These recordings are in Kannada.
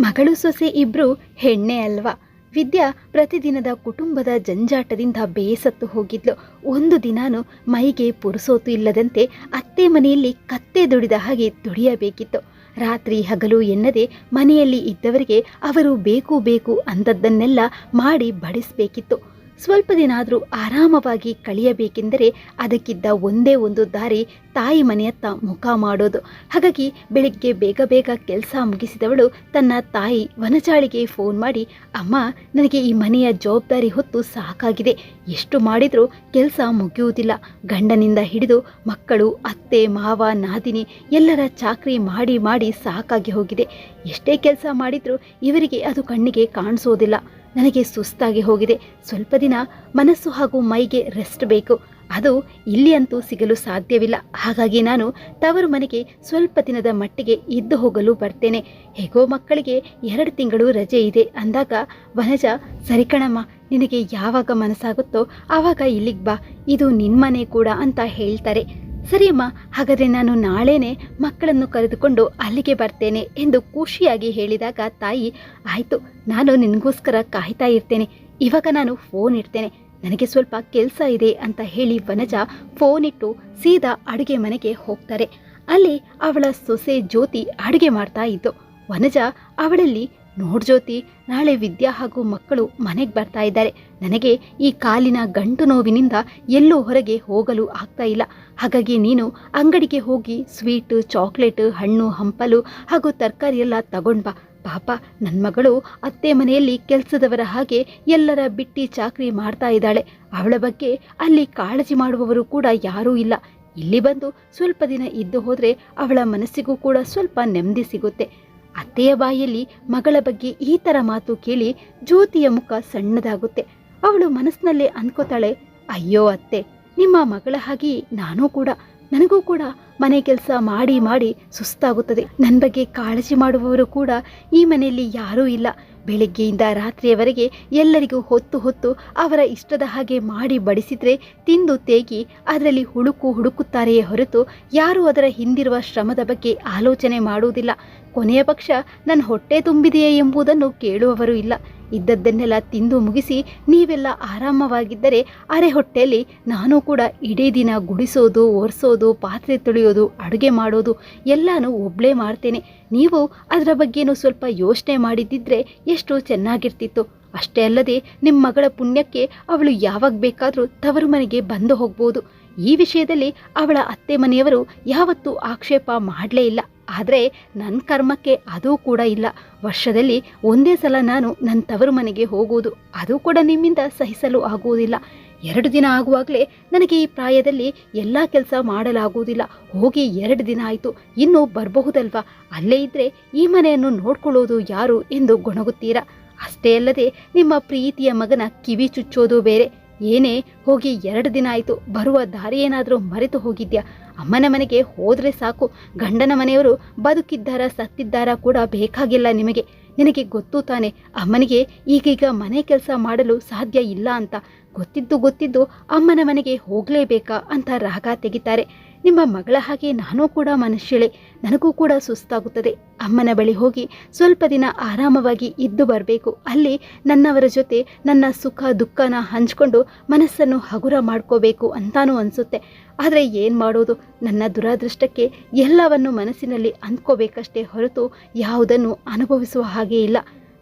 ಮಗಳು ಸೊಸೆ ಇಬ್ರು ಹೆಣ್ಣೆ ಅಲ್ವಾ? ವಿದ್ಯಾ ಪ್ರತಿದಿನದ ಕುಟುಂಬದ ಜಂಜಾಟದಿಂದ ಬೇಸತ್ತು ಹೋಗಿದ್ಲು. ಒಂದು ದಿನಾನು ಮೈಗೆ ಪುರುಸೋತು ಇಲ್ಲದಂತೆ ಅತ್ತೆ ಮನೆಯಲ್ಲಿ ಕತ್ತೆ ದುಡಿದ ಹಾಗೆ ದುಡಿಯಬೇಕಿತ್ತು. ರಾತ್ರಿ ಹಗಲು ಎನ್ನದೆ ಮನೆಯಲ್ಲಿ ಇದ್ದವರಿಗೆ ಅವರು ಬೇಕು ಬೇಕು ಅಂದದ್ದನ್ನೆಲ್ಲ ಮಾಡಿ ಬಡಿಸಬೇಕಿತ್ತು. ಸ್ವಲ್ಪ ದಿನ ಆದರೂ ಆರಾಮವಾಗಿ ಕಳೆಯಬೇಕೆಂದರೆ ಅದಕ್ಕಿದ್ದ ಒಂದೇ ಒಂದು ದಾರಿ ತಾಯಿ ಮನೆಯತ್ತ ಮುಖ ಮಾಡೋದು. ಹಾಗಾಗಿ ಬೆಳಿಗ್ಗೆ ಬೇಗ ಬೇಗ ಕೆಲಸ ಮುಗಿಸಿದವಳು ತನ್ನ ತಾಯಿ ವನಚಾಳಿಗೆ ಫೋನ್ ಮಾಡಿ, ಅಮ್ಮ, ನನಗೆ ಈ ಮನೆಯ ಜವಾಬ್ದಾರಿ ಹೊತ್ತು ಸಾಕಾಗಿದೆ. ಎಷ್ಟು ಮಾಡಿದರೂ ಕೆಲಸ ಮುಗಿಯುವುದಿಲ್ಲ. ಗಂಡನಿಂದ ಹಿಡಿದು ಮಕ್ಕಳು, ಅತ್ತೆ, ಮಾವ, ನಾದಿನಿ ಎಲ್ಲರ ಚಾಕ್ರಿ ಮಾಡಿ ಮಾಡಿ ಸಾಕಾಗಿ ಹೋಗಿದೆ. ಎಷ್ಟೇ ಕೆಲಸ ಮಾಡಿದರೂ ಇವರಿಗೆ ಅದು ಕಣ್ಣಿಗೆ ಕಾಣಿಸೋದಿಲ್ಲ. ನನಗೆ ಸುಸ್ತಾಗಿ ಹೋಗಿದೆ. ಸ್ವಲ್ಪ ದಿನ ಮನಸ್ಸು ಹಾಗೂ ಮೈಗೆ ರೆಸ್ಟ್ ಬೇಕು. ಅದು ಇಲ್ಲಿ ಅಂತೂ ಸಿಗಲು ಸಾಧ್ಯವಿಲ್ಲ. ಹಾಗಾಗಿ ನಾನು ತವರು ಮನೆಗೆ ಸ್ವಲ್ಪ ದಿನದ ಮಟ್ಟಿಗೆ ಇದ್ದು ಹೋಗಲು ಬರ್ತೇನೆ. ಹೇಗೋ ಮಕ್ಕಳಿಗೆ ಎರಡು ತಿಂಗಳು ರಜೆ ಇದೆ. ಅಂದಾಗ ವನಜ, ಸರಿ ಕಣಮ್ಮ, ನಿನಗೆ ಯಾವಾಗ ಮನಸ್ಸಾಗುತ್ತೋ ಆವಾಗ ಇಲ್ಲಿಗೆ ಬಾ. ಇದು ನಿನ್ನ ನಿಮ್ಮನೆ ಕೂಡ ಅಂತ ಹೇಳ್ತಾರೆ. ಸರಿಯಮ್ಮ, ಹಾಗಾದರೆ ನಾನು ನಾಳೆನೇ ಮಕ್ಕಳನ್ನು ಕರೆದುಕೊಂಡು ಅಲ್ಲಿಗೆ ಬರ್ತೇನೆ ಎಂದು ಖುಷಿಯಾಗಿ ಹೇಳಿದಾಗ ತಾಯಿ, ಆಯಿತು, ನಾನು ನಿನಗೋಸ್ಕರ ಕಾಯ್ತಾ ಇರ್ತೇನೆ. ಇವಾಗ ನಾನು ಫೋನ್ ಇಡ್ತೇನೆ. ನನಗೆ ಸ್ವಲ್ಪ ಕೆಲಸ ಇದೆ ಅಂತ ಹೇಳಿ ವನಜ ಫೋನ್ ಇಟ್ಟು ಸೀದಾ ಅಡುಗೆ ಮನೆಗೆ ಹೋಗ್ತಾರೆ. ಅಲ್ಲಿ ಅವಳ ಸೊಸೆ ಜ್ಯೋತಿ ಅಡುಗೆ ಮಾಡ್ತಾ ಇದ್ದು. ವನಜ ಅವಳಲ್ಲಿ ನೋಡ್ ಜ್ಯೋತಿ, ನಾಳೆ ವಿದ್ಯಾ ಹಾಗೂ ಮಕ್ಕಳು ಮನೆಗೆ ಬರ್ತಾ ಇದ್ದಾರೆ. ನನಗೆ ಈ ಕಾಲಿನ ಗಂಟು ನೋವಿನಿಂದ ಎಲ್ಲೂ ಹೊರಗೆ ಹೋಗಲು ಆಗ್ತಾ ಇಲ್ಲ. ಹಾಗಾಗಿ ನೀನು ಅಂಗಡಿಗೆ ಹೋಗಿ ಸ್ವೀಟ್, ಚಾಕ್ಲೇಟ್, ಹಣ್ಣು, ಹಂಪಲು ಹಾಗೂ ತರಕಾರಿ ಎಲ್ಲ ತಗೊಂಡ್ ಬಾ. ಪಾಪ ನನ್ನ ಮಗಳು ಅತ್ತೆ ಮನೆಯಲ್ಲಿ ಕೆಲಸದವರ ಹಾಗೆ ಎಲ್ಲರ ಬಿಟ್ಟಿ ಚಾಕ್ರಿ ಮಾಡ್ತಾ ಇದ್ದಾಳೆ. ಅವಳ ಬಗ್ಗೆ ಅಲ್ಲಿ ಕಾಳಜಿ ಮಾಡುವವರು ಕೂಡ ಯಾರೂ ಇಲ್ಲ. ಇಲ್ಲಿ ಬಂದು ಸ್ವಲ್ಪ ದಿನ ಇದ್ದು ಹೋದರೆ ಅವಳ ಮನಸ್ಸಿಗೂ ಕೂಡ ಸ್ವಲ್ಪ ನೆಮ್ಮದಿ ಸಿಗುತ್ತೆ. ಅತ್ತೆಯ ಬಾಯಲ್ಲಿ ಮಗಳ ಬಗ್ಗೆ ಈ ಥರ ಮಾತು ಕೇಳಿ ಜ್ಯೋತಿಯ ಮುಖ ಸಣ್ಣದಾಗುತ್ತೆ. ಅವಳು ಮನಸ್ಸಿನಲ್ಲೇ ಅನ್ಕೋತಾಳೆ, ಅಯ್ಯೋ ಅತ್ತೆ, ನಿಮ್ಮ ಮಗಳ ಹಾಗೆ ನಾನೂ ಕೂಡ, ನನಗೂ ಕೂಡ ಮನೆ ಕೆಲಸ ಮಾಡಿ ಮಾಡಿ ಸುಸ್ತಾಗುತ್ತದೆ. ನನ್ನ ಬಗ್ಗೆ ಕಾಳಜಿ ಮಾಡುವವರು ಕೂಡ ಈ ಮನೆಯಲ್ಲಿ ಯಾರೂ ಇಲ್ಲ. ಬೆಳಗ್ಗೆಯಿಂದ ರಾತ್ರಿಯವರೆಗೆ ಎಲ್ಲರಿಗೂ ಹೊತ್ತು ಹೊತ್ತು ಅವರ ಇಷ್ಟದ ಹಾಗೆ ಮಾಡಿ ಬಡಿಸಿದ್ರೆ ತಿಂದು ತೇಗಿ ಅದರಲ್ಲಿ ಹುಡುಕು ಹುಡುಕುತ್ತಾರೆಯೇ ಹೊರತು ಯಾರೂ ಅದರ ಹಿಂದಿರುವ ಶ್ರಮದ ಬಗ್ಗೆ ಆಲೋಚನೆ ಮಾಡುವುದಿಲ್ಲ. ಕೊನೆಯ ಪಕ್ಷ, ನನ್ನ ಹೊಟ್ಟೆ ತುಂಬಿದೆಯೇ ಎಂಬುದನ್ನು ಕೇಳುವವರು ಇಲ್ಲ. ಇದ್ದದ್ದನ್ನೆಲ್ಲ ತಿಂದು ಮುಗಿಸಿ ನೀವೆಲ್ಲ ಆರಾಮವಾಗಿದ್ದರೆ ಅರೆ ಹೊಟ್ಟೆಯಲ್ಲಿ ನಾನು ಕೂಡ ಇಡೀ ದಿನ ಗುಡಿಸೋದು, ಒರೆಸೋದು, ಪಾತ್ರೆ ತೊಳೆಯೋದು, ಅಡುಗೆ ಮಾಡೋದು ಎಲ್ಲನೂ ಒಬ್ಬಳೇ ಮಾಡ್ತೇನೆ. ನೀವು ಅದರ ಬಗ್ಗೆನೂ ಸ್ವಲ್ಪ ಯೋಚನೆ ಮಾಡಿದ್ದಿದ್ರೆ ಎಷ್ಟು ಚೆನ್ನಾಗಿರ್ತಿತ್ತು. ಅಷ್ಟೇ ಅಲ್ಲದೆ ನಿಮ್ಮ ಮಗಳ ಪುಣ್ಯಕ್ಕೆ ಅವಳು ಯಾವಾಗ ಬೇಕಾದರೂ ತವರು ಮನೆಗೆ ಬಂದು ಹೋಗ್ಬೋದು. ಈ ವಿಷಯದಲ್ಲಿ ಅವಳ ಅತ್ತೆ ಮನೆಯವರು ಯಾವತ್ತೂ ಆಕ್ಷೇಪ ಮಾಡಲೇ ಇಲ್ಲ. ಆದರೆ ನನ್ನ ಕರ್ಮಕ್ಕೆ ಅದೂ ಕೂಡ ಇಲ್ಲ. ವರ್ಷದಲ್ಲಿ ಒಂದೇ ಸಲ ನಾನು ನನ್ನ ತವರು ಮನೆಗೆ ಹೋಗುವುದು, ಅದು ಕೂಡ ನಿಮ್ಮಿಂದ ಸಹಿಸಲು ಆಗುವುದಿಲ್ಲ. ಎರಡು ದಿನ ಆಗುವಾಗಲೇ ನನಗೆ ಈ ಪ್ರಾಯದಲ್ಲಿ ಎಲ್ಲ ಕೆಲಸ ಮಾಡಲಾಗುವುದಿಲ್ಲ. ಹೋಗಿ ಎರಡು ದಿನ ಆಯಿತು, ಇನ್ನೂ ಬರಬಹುದಲ್ವಾ? ಅಲ್ಲೇ ಇದ್ದರೆ ಈ ಮನೆಯನ್ನು ನೋಡ್ಕೊಳ್ಳೋದು ಯಾರು ಎಂದು ಗೊಣಗುತ್ತೀರಾ? ಅಷ್ಟೇ ಅಲ್ಲದೆ ನಿಮ್ಮ ಪ್ರೀತಿಯ ಮಗನ ಕಿವಿ ಚುಚ್ಚೋದು ಬೇರೆ. ಏನೇ, ಹೋಗಿ ಎರಡು ದಿನ ಆಯಿತು, ಬರುವ ದಾರಿ ಏನಾದರೂ ಮರೆತು ಹೋಗಿದ್ಯಾ? ಅಮ್ಮನ ಮನೆಗೆ ಹೋದರೆ ಸಾಕು, ಗಂಡನ ಮನೆಯವರು ಬದುಕಿದ್ದಾರ, ಸತ್ತಿದ್ದಾರ ಕೂಡ ಬೇಕಾಗಿಲ್ಲ ನಿಮಗೆ. ನಿನಗೆ ಗೊತ್ತು ತಾನೆ, ಅಮ್ಮನಿಗೆ ಈಗೀಗ ಮನೆ ಕೆಲಸ ಮಾಡಲು ಸಾಧ್ಯ ಇಲ್ಲ ಅಂತ. ಗೊತ್ತಿದ್ದು ಗೊತ್ತಿದ್ದು ಅಮ್ಮನ ಮನೆಗೆ ಹೋಗಲೇಬೇಕಾ ಅಂತ ರಾಗ ತೆಗಿತಾರೆ. ನಿಮ್ಮ ಮಗಳ ಹಾಗೆ ನಾನೂ ಕೂಡ ಮನುಷ್ಯಳೆ, ನನಗೂ ಕೂಡ ಸುಸ್ತಾಗುತ್ತದೆ. ಅಮ್ಮನ ಬಳಿ ಹೋಗಿ ಸ್ವಲ್ಪ ದಿನ ಆರಾಮವಾಗಿ ಇದ್ದು ಬರಬೇಕು. ಅಲ್ಲಿ ನನ್ನವರ ಜೊತೆ ನನ್ನ ಸುಖ ದುಃಖನ ಹಂಚಿಕೊಂಡು ಮನಸ್ಸನ್ನು ಹಗುರ ಮಾಡ್ಕೋಬೇಕು ಅಂತಾನೂ ಅನಿಸುತ್ತೆ. ಆದರೆ ಏನು ಮಾಡೋದು? ನನ್ನ ದುರಾದೃಷ್ಟಕ್ಕೆ ಎಲ್ಲವನ್ನು ಮನಸ್ಸಿನಲ್ಲಿ ಅಂದ್ಕೋಬೇಕಷ್ಟೇ ಹೊರತು ಯಾವುದನ್ನು ಅನುಭವಿಸುವ ಹಾಗೆ ಇಲ್ಲ.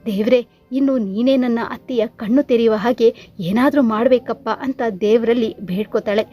ದೇವ್ರೆ, ಇನ್ನು ನೀನೇ ನನ್ನ ಅತ್ತೆಯ ಕಣ್ಣು ತೆರೆಯುವ ಹಾಗೆ ಏನಾದರೂ ಮಾಡಬೇಕಪ್ಪ ಅಂತ ದೇವರಲ್ಲಿ ಬೇಡ್ಕೋತಾಳೆ.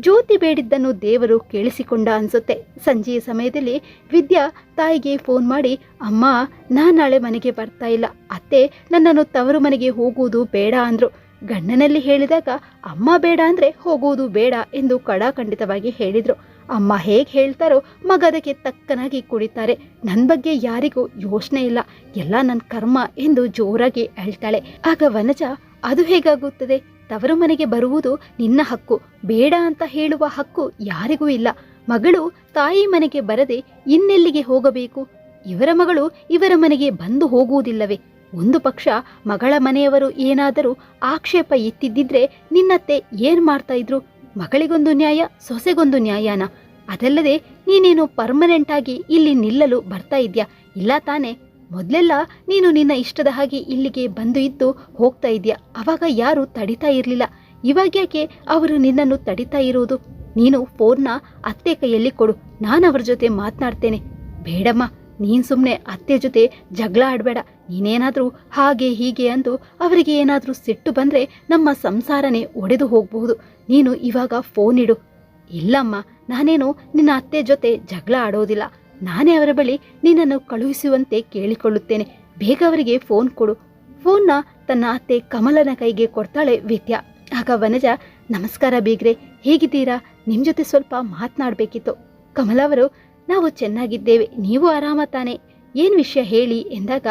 ಜ್ಯೋತಿ ಬೇಡಿದ್ದನ್ನು ದೇವರು ಕೇಳಿಸಿಕೊಂಡ ಅನ್ಸುತ್ತೆ. ಸಂಜೆಯ ಸಮಯದಲ್ಲಿ ವಿದ್ಯಾ ತಾಯಿಗೆ ಫೋನ್ ಮಾಡಿ, ಅಮ್ಮ ನಾ ನಾಳೆ ಮನೆಗೆ ಬರ್ತಾ ಇಲ್ಲ. ಅತ್ತೆ ನನ್ನನ್ನು ತವರು ಮನೆಗೆ ಹೋಗುವುದು ಬೇಡ ಅಂದ್ರು. ಗಂಡನಲ್ಲಿ ಹೇಳಿದಾಗ, ಅಮ್ಮ ಬೇಡ ಅಂದ್ರೆ ಹೋಗುವುದು ಬೇಡ ಎಂದು ಕಡಾಖಂಡಿತವಾಗಿ ಹೇಳಿದ್ರು. ಅಮ್ಮ ಹೇಗೆ ಹೇಳ್ತಾರೋ ಮಗ ಅದಕ್ಕೆ ತಕ್ಕನಾಗಿ ಕುಡಿತಾರೆ ನನ್ನ ಬಗ್ಗೆ ಯಾರಿಗೂ ಯೋಚನೆ ಇಲ್ಲ. ಎಲ್ಲ ನನ್ನ ಕರ್ಮ ಎಂದು ಜೋರಾಗಿ ಹೇಳ್ತಾಳೆ. ಆಗ ವನಜ, ಅದು ಹೇಗಾಗುತ್ತದೆ? ತವರು ಮನೆಗೆ ಬರುವುದು ನಿನ್ನ ಹಕ್ಕು, ಬೇಡ ಅಂತ ಹೇಳುವ ಹಕ್ಕು ಯಾರಿಗೂ ಇಲ್ಲ. ಮಗಳು ತಾಯಿ ಮನೆಗೆ ಬರದೆ ಇನ್ನೆಲ್ಲಿಗೆ ಹೋಗಬೇಕು? ಇವರ ಮಗಳು ಇವರ ಮನೆಗೆ ಬಂದು ಹೋಗುವುದಿಲ್ಲವೇ? ಒಂದು ಪಕ್ಷ ಮಗಳ ಮನೆಯವರು ಏನಾದರೂ ಆಕ್ಷೇಪ ಎತ್ತಿದ್ದಿದ್ರೆ ನಿನ್ನತ್ತೆ ಏನ್ ಮಾಡ್ತಾ ಇದ್ರು? ಮಗಳಿಗೊಂದು ನ್ಯಾಯ, ಸೊಸೆಗೊಂದು ನ್ಯಾಯನ? ಅದಲ್ಲದೆ ನೀನೇನು ಪರ್ಮನೆಂಟ್ ಆಗಿ ಇಲ್ಲಿ ನಿಲ್ಲಲು ಬರ್ತಾ ಇದ್ಯಾ? ಇಲ್ಲ ತಾನೆ. ಮೊದಲೆಲ್ಲ ನೀನು ನಿನ್ನ ಇಷ್ಟದ ಹಾಗೆ ಇಲ್ಲಿಗೆ ಬಂದು ಇದ್ದು ಹೋಗ್ತಾ ಇದೆಯಾ? ಅವಾಗ ಯಾರು ತಡಿತಾ ಇರಲಿಲ್ಲ. ಇವಾಗ್ಯಾಕೆ ಅವರು ನಿನ್ನನ್ನು ತಡಿತಾ ಇರುವುದು ನೀನು ಫೋನ್ನ ಅತ್ತೆ ಕೈಯಲ್ಲಿ ಕೊಡು. ನಾನು ಅವರ ಜೊತೆ ಮಾತನಾಡ್ತೇನೆ. ಬೇಡಮ್ಮ, ನೀನು ಸುಮ್ಮನೆ ಅತ್ತೆ ಜೊತೆ ಜಗಳ ಆಡಬೇಡ. ನೀನೇನಾದರೂ ಹಾಗೆ ಹೀಗೆ ಅಂದು ಅವರಿಗೆ ಏನಾದರೂ ಸಿಟ್ಟು ಬಂದರೆ ನಮ್ಮ ಸಂಸಾರನೇ ಒಡೆದು ಹೋಗಬಹುದು. ನೀನು ಇವಾಗ ಫೋನ್ ಇಡು. ಇಲ್ಲಮ್ಮ, ನಾನೇನು ನಿನ್ನ ಅತ್ತೆ ಜೊತೆ ಜಗಳ ಆಡೋದಿಲ್ಲ. ನಾನೇ ಅವರ ಬಳಿ ನಿನ್ನನ್ನು ಕಳುಹಿಸುವಂತೆ ಕೇಳಿಕೊಳ್ಳುತ್ತೇನೆ. ಬೇಗ ಅವರಿಗೆ ಫೋನ್ ಕೊಡು. ಫೋನ್ನ ತನ್ನ ಅತ್ತೆ ಕಮಲನ ಕೈಗೆ ಕೊಡ್ತಾಳೆ ವಿದ್ಯಾ. ಆಗ ವನಜ, ನಮಸ್ಕಾರ ಬೀಗ್ರೆ, ಹೇಗಿದ್ದೀರಾ? ನಿಮ್ಮ ಜೊತೆ ಸ್ವಲ್ಪ ಮಾತನಾಡಬೇಕಿತ್ತು. ಕಮಲ ಅವರು, ನಾವು ಚೆನ್ನಾಗಿದ್ದೇವೆ, ನೀವು ಆರಾಮ ತಾನೆ? ಏನು ವಿಷಯ ಹೇಳಿ ಎಂದಾಗ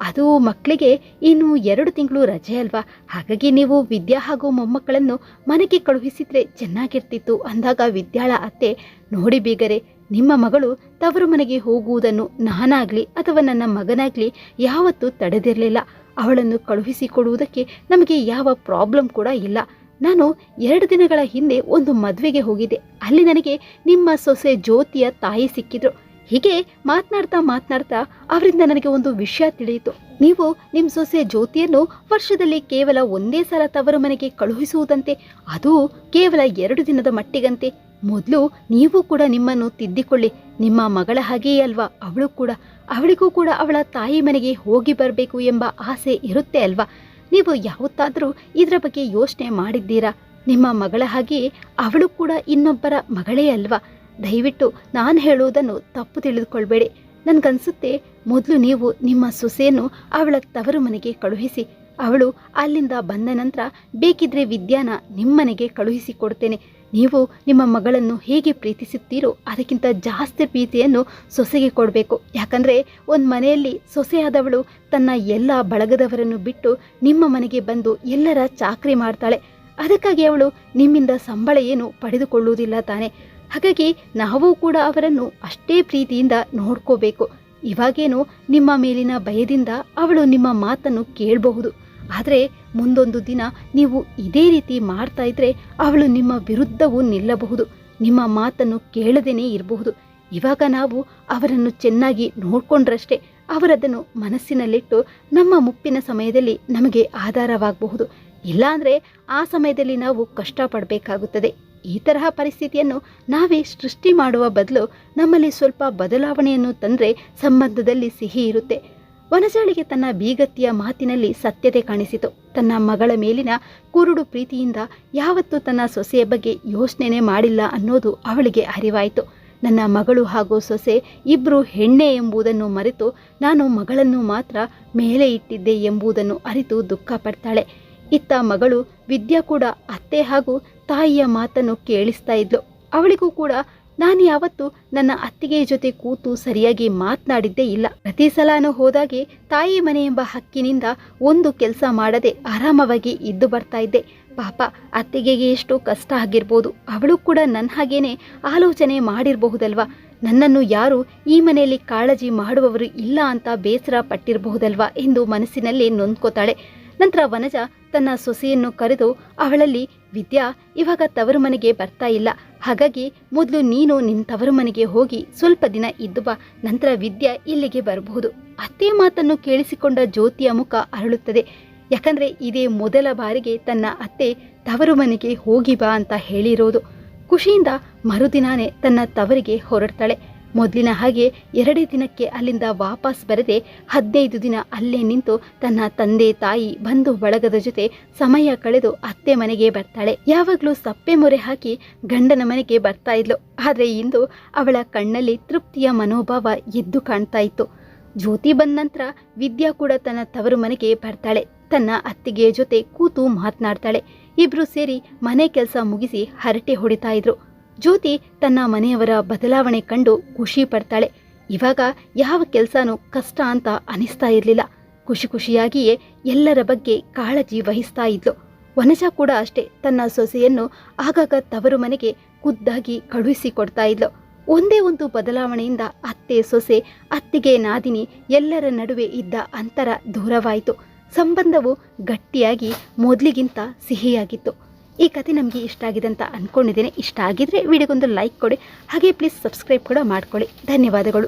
ಅದು ಮಕ್ಕಳಿಗೆ ಇನ್ನು ಎರಡು ತಿಂಗಳು ರಜೆ ಅಲ್ವಾ? ಹಾಗಾಗಿ ನೀವು ವಿದ್ಯಾ ಹಾಗೂ ಮೊಮ್ಮಕ್ಕಳನ್ನು ಮನೆಗೆ ಕಳುಹಿಸಿದ್ರೆ ಚೆನ್ನಾಗಿರ್ತಿತ್ತು ಅಂದಾಗ ವಿದ್ಯಾಳ ಅತ್ತೆ, ನೋಡಿ ಬೀಗರೆ, ನಿಮ್ಮ ಮಗಳು ತವರು ಮನೆಗೆ ಹೋಗುವುದನ್ನು ನಾನಾಗ್ಲಿ ಅಥವಾ ನನ್ನ ಮಗನಾಗ್ಲಿ ಯಾವತ್ತೂ ತಡೆದಿರಲಿಲ್ಲ. ಅವಳನ್ನು ಕಳುಹಿಸಿಕೊಡುವುದಕ್ಕೆ ನಮಗೆ ಯಾವ ಪ್ರಾಬ್ಲಮ್ ಕೂಡ ಇಲ್ಲ. ನಾನು ಎರಡು ದಿನಗಳ ಹಿಂದೆ ಒಂದು ಮದುವೆಗೆ ಹೋಗಿದ್ದೆ. ಅಲ್ಲಿ ನನಗೆ ನಿಮ್ಮ ಸೊಸೆ ಜ್ಯೋತಿಯ ತಾಯಿ ಸಿಕ್ಕಿದ್ರು. ಹೀಗೆ ಮಾತನಾಡ್ತಾ ಮಾತನಾಡ್ತಾ ಅವರಿಂದ ನನಗೆ ಒಂದು ವಿಷಯ ತಿಳಿಯಿತು. ನೀವು ನಿಮ್ಮ ಸೊಸೆ ಜ್ಯೋತಿಯನ್ನು ವರ್ಷದಲ್ಲಿ ಕೇವಲ ಒಂದೇ ಸಲ ತವರು ಮನೆಗೆ ಕಳುಹಿಸುವುದಂತೆ, ಅದು ಕೇವಲ ಎರಡು ದಿನದ ಮಟ್ಟಿಗಂತೆ. ಮೊದಲು ನೀವು ಕೂಡ ನಿಮ್ಮನ್ನು ತಿದ್ದಿಕೊಳ್ಳಿ. ನಿಮ್ಮ ಮಗಳ ಹಾಗೆಯೇ ಅಲ್ವಾ? ಅವಳು ಕೂಡ. ಅವಳಿಗೂ ಕೂಡ ಅವಳ ತಾಯಿ ಮನೆಗೆ ಹೋಗಿ ಬರಬೇಕು ಎಂಬ ಆಸೆ ಇರುತ್ತೆ ಅಲ್ವಾ? ನೀವು ಯಾವತ್ತಾದರೂ ಇದರ ಬಗ್ಗೆ ಯೋಚನೆ ಮಾಡಿದ್ದೀರಾ? ನಿಮ್ಮ ಮಗಳ ಹಾಗೆಯೇ ಅವಳು ಕೂಡ ಇನ್ನೊಬ್ಬರ ಮಗಳೇ ಅಲ್ವಾ? ದಯವಿಟ್ಟು ನಾನು ಹೇಳುವುದನ್ನು ತಪ್ಪು ತಿಳಿದುಕೊಳ್ಬೇಡಿ. ನನಗನ್ಸುತ್ತೆ, ಮೊದಲು ನೀವು ನಿಮ್ಮ ಸೊಸೆಯನ್ನು ಅವಳ ತವರು ಮನೆಗೆ ಕಳುಹಿಸಿ, ಅವಳು ಅಲ್ಲಿಂದ ಬಂದ ನಂತರ ಬೇಕಿದ್ರೆ ವಿದ್ಯಾನ ನಿಮ್ಮನೆಗೆ ಕಳುಹಿಸಿ ಕೊಡ್ತೇನೆ. ನೀವು ನಿಮ್ಮ ಮಗಳನ್ನು ಹೇಗೆ ಪ್ರೀತಿಸುತ್ತೀರೋ ಅದಕ್ಕಿಂತ ಜಾಸ್ತಿ ಪ್ರೀತಿಯನ್ನು ಸೊಸೆಗೆ ಕೊಡಬೇಕು. ಯಾಕಂದರೆ ಒಂದು ಮನೆಯಲ್ಲಿ ಸೊಸೆಯಾದವಳು ತನ್ನ ಎಲ್ಲ ಬಳಗದವರನ್ನು ಬಿಟ್ಟು ನಿಮ್ಮ ಮನೆಗೆ ಬಂದು ಎಲ್ಲರ ಚಾಕ್ರಿ ಮಾಡ್ತಾಳೆ. ಅದಕ್ಕಾಗಿ ಅವಳು ನಿಮ್ಮಿಂದ ಸಂಬಳ ಏನು ಪಡೆದುಕೊಳ್ಳುವುದಿಲ್ಲ ತಾನೆ. ಹಾಗಾಗಿ ನಾವು ಕೂಡ ಅವರನ್ನು ಅಷ್ಟೇ ಪ್ರೀತಿಯಿಂದ ನೋಡ್ಕೋಬೇಕು. ಇವಾಗೇನು ನಿಮ್ಮ ಮೇಲಿನ ಭಯದಿಂದ ಅವಳು ನಿಮ್ಮ ಮಾತನ್ನು ಕೇಳಬಹುದು. ಆದರೆ ಮುಂದೊಂದು ದಿನ ನೀವು ಇದೇ ರೀತಿ ಮಾಡ್ತಾ ಇದ್ರೆ ಅವಳು ನಿಮ್ಮ ವಿರುದ್ಧವೂ ನಿಲ್ಲಬಹುದು. ನಿಮ್ಮ ಮಾತನ್ನು ಕೇಳದೇನೆ ಇರಬಹುದು. ಇವಾಗ ನಾವು ಅವರನ್ನು ಚೆನ್ನಾಗಿ ನೋಡ್ಕೊಂಡ್ರಷ್ಟೇ ಅವರದನ್ನು ಮನಸ್ಸಿನಲ್ಲಿಟ್ಟು ನಮ್ಮ ಮುಪ್ಪಿನ ಸಮಯದಲ್ಲಿ ನಮಗೆ ಆಧಾರವಾಗಬಹುದು. ಇಲ್ಲಾಂದರೆ ಆ ಸಮಯದಲ್ಲಿ ನಾವು ಕಷ್ಟಪಡಬೇಕಾಗುತ್ತದೆ. ಈ ತರಹ ಪರಿಸ್ಥಿತಿಯನ್ನು ನಾವೇ ಸೃಷ್ಟಿ ಮಾಡುವ ಬದಲು ನಮ್ಮಲ್ಲಿ ಸ್ವಲ್ಪ ಬದಲಾವಣೆಯನ್ನು ತಂದರೆ ಸಂಬಂಧದಲ್ಲಿ ಸಿಹಿ ಇರುತ್ತೆ. ವನಜಾಳಿಗೆ ತನ್ನ ಬೀಗತ್ತಿಯ ಮಾತಿನಲ್ಲಿ ಸತ್ಯತೆ ಕಾಣಿಸಿತು. ತನ್ನ ಮಗಳ ಮೇಲಿನ ಕುರುಡು ಪ್ರೀತಿಯಿಂದ ಯಾವತ್ತೂ ತನ್ನ ಸೊಸೆಯ ಬಗ್ಗೆ ಯೋಚನೆ ಮಾಡಿಲ್ಲ ಅನ್ನೋದು ಅವಳಿಗೆ ಅರಿವಾಯಿತು. ನನ್ನ ಮಗಳು ಹಾಗೂ ಸೊಸೆ ಇಬ್ಬರು ಹೆಣ್ಣೆ ಎಂಬುದನ್ನು ಮರೆತು ನಾನು ಮಗಳನ್ನು ಮಾತ್ರ ಮೇಲೆ ಇಟ್ಟಿದ್ದೆ ಎಂಬುದನ್ನು ಅರಿತು ದುಃಖ ಪಡ್ತಾಳೆ ಇತ್ತ ಮಗಳು ವಿದ್ಯಾ ಕೂಡ ಅತ್ತೆ ಹಾಗೂ ತಾಯಿಯ ಮಾತನ್ನು ಕೇಳಿಸ್ತಾ ಇದ್ಲು. ಅವಳಿಗೂ ಕೂಡ ನಾನು ಯಾವತ್ತು ನನ್ನ ಅತ್ತಿಗೆ ಜೊತೆ ಕೂತು ಸರಿಯಾಗಿ ಮಾತನಾಡಿದ್ದೇ ಇಲ್ಲ. ಪ್ರತಿ ಸಲಾನು ಹೋದಾಗೆ ತಾಯಿ ಮನೆ ಎಂಬ ಹಕ್ಕಿನಿಂದ ಒಂದು ಕೆಲಸ ಮಾಡದೆ ಆರಾಮವಾಗಿ ಇದ್ದು ಬರ್ತಾ ಇದ್ದೆ. ಪಾಪ ಅತ್ತಿಗೆಗೆ ಎಷ್ಟು ಕಷ್ಟ ಆಗಿರ್ಬೋದು. ಅವಳು ಕೂಡ ನನ್ನ ಹಾಗೇನೆ ಆಲೋಚನೆ ಮಾಡಿರಬಹುದಲ್ವಾ? ನನ್ನನ್ನು ಯಾರು ಈ ಮನೆಯಲ್ಲಿ ಕಾಳಜಿ ಮಾಡುವವರು ಇಲ್ಲ ಅಂತ ಬೇಸರ ಪಟ್ಟಿರಬಹುದಲ್ವಾ ಎಂದು ಮನಸ್ಸಿನಲ್ಲಿ ನೊಂದ್ಕೋತಾಳೆ. ನಂತರ ವನಜ ತನ್ನ ಸೊಸೆಯನ್ನು ಕರೆದು ಅವಳಲ್ಲಿ, ವಿದ್ಯಾ, ಇವಾಗ ತವರು ಮನೆಗೆ ಬರ್ತಾ ಇಲ್ಲ. ಹಾಗಾಗಿ ಮೊದಲು ನೀನು ನಿನ್ನ ತವರು ಮನೆಗೆ ಹೋಗಿ ಸ್ವಲ್ಪ ದಿನ ಇದ್ದು ಬಾ. ನಂತರ ವಿದ್ಯಾ ಇಲ್ಲಿಗೆ ಬರಬಹುದು. ಅತ್ತೆ ಮಾತನ್ನು ಕೇಳಿಸಿಕೊಂಡ ಜ್ಯೋತಿಯ ಮುಖ ಅರಳುತ್ತದೆ. ಯಾಕಂದ್ರೆ ಇದೇ ಮೊದಲ ಬಾರಿಗೆ ತನ್ನ ಅತ್ತೆ ತವರು ಮನೆಗೆ ಹೋಗಿ ಬಾ ಅಂತ ಹೇಳಿರೋದು. ಖುಷಿಯಿಂದ ಮರುದಿನಾನೇ ತನ್ನ ತವರಿಗೆ ಹೊರಡ್ತಾಳೆ. ಮೊದಲಿನ ಹಾಗೆ ಎರಡೇ ದಿನಕ್ಕೆ ಅಲ್ಲಿಂದ ವಾಪಸ್ ಬರದೆ ಹದಿನೈದು ದಿನ ಅಲ್ಲೇ ನಿಂತು ತನ್ನ ತಂದೆ ತಾಯಿ ಬಂಧು ಬಳಗದ ಜೊತೆ ಸಮಯ ಕಳೆದು ಅತ್ತೆ ಮನೆಗೆ ಬರ್ತಾಳೆ. ಯಾವಾಗಲೂ ಸಪ್ಪೆ ಮೊರೆ ಹಾಕಿ ಗಂಡನ ಮನೆಗೆ ಬರ್ತಾ ಇದ್ಲು. ಆದರೆ ಇಂದು ಅವಳ ಕಣ್ಣಲ್ಲಿ ತೃಪ್ತಿಯ ಮನೋಭಾವ ಎದ್ದು ಕಾಣ್ತಾ ಇತ್ತು. ಜ್ಯೋತಿ ಬಂದ ನಂತರ ವಿದ್ಯಾ ಕೂಡ ತನ್ನ ತವರು ಮನೆಗೆ ಬರ್ತಾಳೆ. ತನ್ನ ಅತ್ತಿಗೆಯ ಜೊತೆ ಕೂತು ಮಾತನಾಡ್ತಾಳೆ. ಇಬ್ರು ಸೇರಿ ಮನೆ ಕೆಲಸ ಮುಗಿಸಿ ಹರಟೆ ಹೊಡಿತಾ ಇದ್ರು. ಜ್ಯೋತಿ ತನ್ನ ಮನೆಯವರ ಬದಲಾವಣೆ ಕಂಡು ಖುಷಿ ಪಡ್ತಾಳೆ. ಇವಾಗ ಯಾವ ಕೆಲಸನೂ ಕಷ್ಟ ಅಂತ ಅನಿಸ್ತಾ ಇರಲಿಲ್ಲ. ಖುಷಿ ಖುಷಿಯಾಗಿಯೇ ಎಲ್ಲರ ಬಗ್ಗೆ ಕಾಳಜಿ ವಹಿಸ್ತಾ ಇದ್ಲು. ವನಜ ಕೂಡ ಅಷ್ಟೇ ತನ್ನ ಸೊಸೆಯನ್ನು ಆಗಾಗ ತವರು ಮನೆಗೆ ಖುದ್ದಾಗಿ ಕಳುಹಿಸಿಕೊಡ್ತಾ ಇದ್ಲು. ಒಂದೇ ಒಂದು ಬದಲಾವಣೆಯಿಂದ ಅತ್ತೆ ಸೊಸೆ, ಅತ್ತಿಗೆ ನಾದಿನಿ ಎಲ್ಲರ ನಡುವೆ ಇದ್ದ ಅಂತರ ದೂರವಾಯಿತು. ಸಂಬಂಧವು ಗಟ್ಟಿಯಾಗಿ ಮೊದಲಿಗಿಂತ ಸಿಹಿಯಾಗಿತ್ತು. ಈ ಕತೆ ನಮಗೆ ಇಷ್ಟ ಆಗಿದೆ ಅಂತ ಅಂದ್ಕೊಂಡಿದ್ದೇನೆ ಇಷ್ಟ ಆಗಿದ್ರೆ ವಿಡಿಯೋಗೊಂದು ಲೈಕ್ ಕೊಡಿ. ಹಾಗೆ ಪ್ಲೀಸ್ ಸಬ್ಸ್ಕ್ರೈಬ್ ಕೂಡ ಮಾಡ್ಕೊಳ್ಳಿ. ಧನ್ಯವಾದಗಳು.